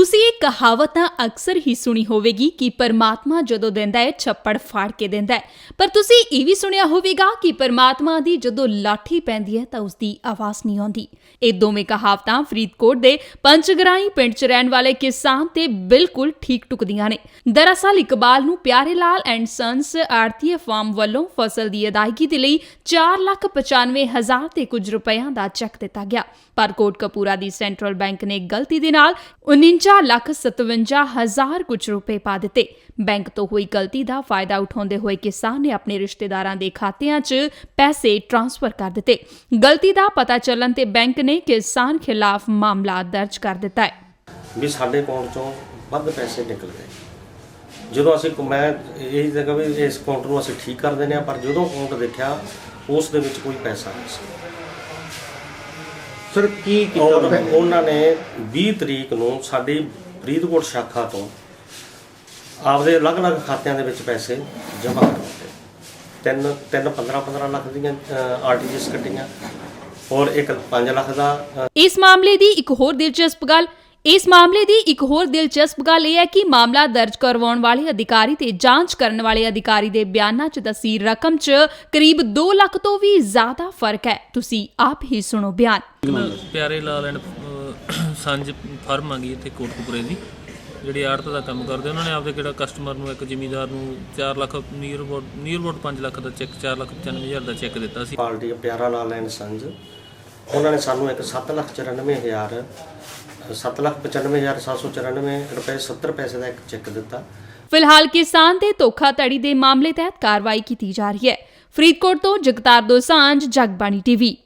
ਤੁਸੀਂ ਇਹ ਕਹਾਵਤ ਤਾਂ ਅਕਸਰ ਹੀ ਸੁਣੀ ਹੋਵੇਗੀ ਕਿ ਪਰਮਾਤਮਾ ਜਦੋਂ ਦਿੰਦਾ ਹੈ, ਛੱਪੜ ਫਾੜ ਕੇ ਦਿੰਦਾ ਹੈ। ਪਰ ਤੁਸੀਂ ਇਹ ਵੀ ਸੁਣਿਆ ਹੋਵੇਗਾ ਕਿ ਪਰਮਾਤਮਾ ਦੀ ਜਦੋਂ ਲਾਠੀ ਪੈਂਦੀ ਹੈ, ਤਾਂ ਉਸ ਦੀ ਆਵਾਜ਼ ਨਹੀਂ ਆਉਂਦੀ। ਇਹ ਦੋਵੇਂ ਕਹਾਵਤਾਂ ਫਰੀਦਕੋਟ ਦੇ ਪੰਚਗਰਾਈ ਪਿੰਡ 'ਚ ਰਹਿਣ ਵਾਲੇ ਕਿਸਾਨ ਤੇ ਬਿਲਕੁਲ ਠੀਕ ਟੁਕਦੀਆਂ ਨੇ। ਦਰਅਸਲ ਇਕਬਾਲ ਨੂੰ ਪਿਆਰੇ ਲਾਲ ਐਂਡ ਸੰਸ ਆਰਥੀ ਫਾਰਮ ਵੱਲੋਂ ਫਸਲ ਦੀ ਅਦਾਇਗੀ ਦੇ ਲਈ 495000 ਤੇ ਕੁਝ ਰੁਪਇਆਂ ਦਾ ਚੈੱਕ ਦਿੱਤਾ ਗਿਆ। ਪਰ ਕੋਟਕਪੂਰਾ ਦੀ ਸੈਂਟਰਲ ਬੈਂਕ ਨੇ ਗਲਤੀ ਦੇ ਨਾਲ 4957000 ਕੁਝ ਰੁਪਏ ਪਾ ਦਿੱਤੇ ਬੈਂਕ ਤੋਂ ਹੋਈ ਗਲਤੀ ਦਾ ਫਾਇਦਾ ਉਠਾਉਂਦੇ ਹੋਏ ਕਿਸਾਨ ਨੇ ਆਪਣੇ ਰਿਸ਼ਤੇਦਾਰਾਂ ਦੇ ਖਾਤਿਆਂ 'ਚ ਪੈਸੇ ਟ੍ਰਾਂਸਫਰ ਕਰ ਦਿੱਤੇ ਗਲਤੀ ਦਾ ਪਤਾ ਚੱਲਣ ਤੇ ਬੈਂਕ ਨੇ ਕਿਸਾਨ ਖਿਲਾਫ ਮਾਮਲਾ ਦਰਜ ਕਰ ਦਿੱਤਾ ਹੈ ਵੀ ਸਾਡੇ ਅਕਾਊਂਟ ਚੋਂ ਵੱਧ ਪੈਸੇ ਨਿਕਲ ਗਏ ਜਦੋਂ ਅਸੀਂ ਮੈਂ ਇਹ ਜਗ੍ਹਾ ਵੀ ਇਸ ਅਕਾਊਂਟ ਨੂੰ ਅਸੀਂ ਠੀਕ ਕਰ ਦਿੰਦੇ ਆ ਪਰ ਜਦੋਂ ਅਕਾਊਂਟ ਦੇਖਿਆ ਉਸ ਦੇ ਵਿੱਚ ਕੋਈ ਪੈਸਾ ਨਹੀਂ ਸੀ ਸਰ ਕੀ ਕੀਤਾ ਔਰ ਉਹਨਾਂ ਨੇ? ਉਹਨਾਂ ਨੇ 20 ਤਰੀਕ ਨੂੰ ਸਾਡੀ ਫਰੀਦਕੋਟ ਸ਼ਾਖਾ ਤੋਂ ਆਪਦੇ ਅਲੱਗ-ਅਲੱਗ ਖਾਤਿਆਂ ਦੇ ਵਿੱਚ ਪੈਸੇ ਜਮ੍ਹਾਂ ਕਰਵਾਏ ਤਿੰਨ ਤਿੰਨ 15 15 ਲੱਖ ਦੀਆਂ ਆਰਟੀਜੀਐਸ ਕੱਟੀਆਂ ਔਰ ਇੱਕ 5 ਲੱਖ ਦਾ ਇਸ ਮਾਮਲੇ ਦੀ ਇੱਕ ਹੋਰ ਦਿਲਚਸਪ ਗੱਲ ਇਸ ਮਾਮਲੇ ਦੀ ਇੱਕ ਹੋਰ ਦਿਲਚਸਪ ਗੱਲ ਇਹ ਹੈ ਕਿ ਮਾਮਲਾ ਦਰਜ ਕਰਵਾਉਣ ਵਾਲੇ ਅਧਿਕਾਰੀ ਤੇ ਜਾਂਚ ਕਰਨ ਵਾਲੇ ਅਧਿਕਾਰੀ ਦੇ ਬਿਆਨਾਂ 'ਚ ਦੱਸੀ ਰਕਮ 'ਚ ਕਰੀਬ 2 ਲੱਖ ਤੋਂ ਵੀ ਜ਼ਿਆਦਾ ਫ਼ਰਕ ਹੈ। ਤੁਸੀਂ ਆਪ ਹੀ ਸੁਣੋ ਬਿਆਨ। ਪਿਆਰੇ ਲਾਲ ਐਂਡ ਸੰਜ ਫਰਮ ਆ ਗਈ ਇੱਥੇ ਕੋਟਕਪੂਰੇ ਦੀ। ਜਿਹੜੀ ਆੜਤ ਦਾ ਕੰਮ ਕਰਦੇ ਉਹਨਾਂ ਨੇ ਆਪਦੇ ਕਿਹੜਾ ਕਸਟਮਰ ਨੂੰ ਇੱਕ ਜ਼ਿਮੀਂਦਾਰ ਨੂੰ 4 lakh near about near about 5 lakh the check 4 lakh 95000 ਦਾ ਚੈੱਕ ਦਿੱਤਾ ਸੀ। ਪਾਰਟੀ ਪਿਆਰਾ ਲਾਲ ਐਂਡ ਸੰਜ ਉਹਨਾਂ ਨੇ ਸਾਨੂੰ ਇੱਕ 794000 795794 ਰੁਪਏ 70 ਪੈਸੇ ਦਾ ਇੱਕ ਚੈੱਕ ਦਿੱਤਾ। ਫਿਲਹਾਲ ਕਿਸਾਨ ਤੇ ਧੋਖਾਧੜੀ ਦੇ ਮਾਮਲੇ ਤਹਿਤ ਕਾਰਵਾਈ ਕੀਤੀ ਜਾ ਰਹੀ ਹੈ। ਫਰੀਦਕੋਟ ਤੋਂ ਜਗਤਾਰ ਦੋਸਾਂਝ, ਜਗਬਾਣੀ ਟੀਵੀ।